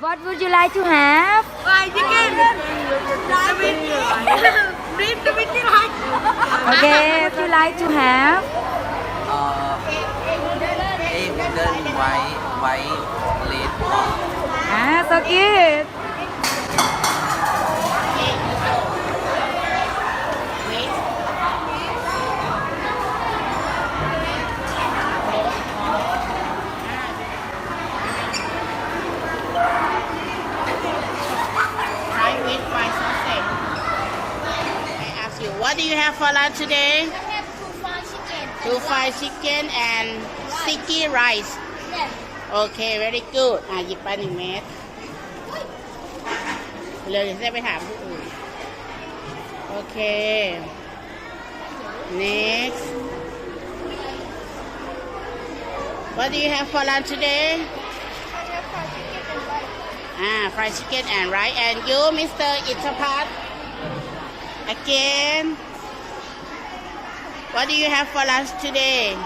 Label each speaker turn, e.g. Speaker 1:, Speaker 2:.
Speaker 1: What would you like to have
Speaker 2: Fried chicken. Fried chicken. Beef to be like.
Speaker 1: Okay would you like to have
Speaker 3: uh, egg done white white red
Speaker 1: Ah so good
Speaker 2: Fried with fried sausage. I ask you, what do you have for lunch today?
Speaker 4: I have two fried chicken.
Speaker 2: Two fried chicken and sticky rice.
Speaker 4: Yes.
Speaker 2: โอเค very good อ่ะหยิบไปหนึ่งเม็ดเลยจะได้ไปถามผู้อื่น โอเค next what do you have for lunch today
Speaker 4: I have fried chicken and rice.
Speaker 2: อ่า fried chicken and rice and you Mr. Itapat Again. What do you have for lunch today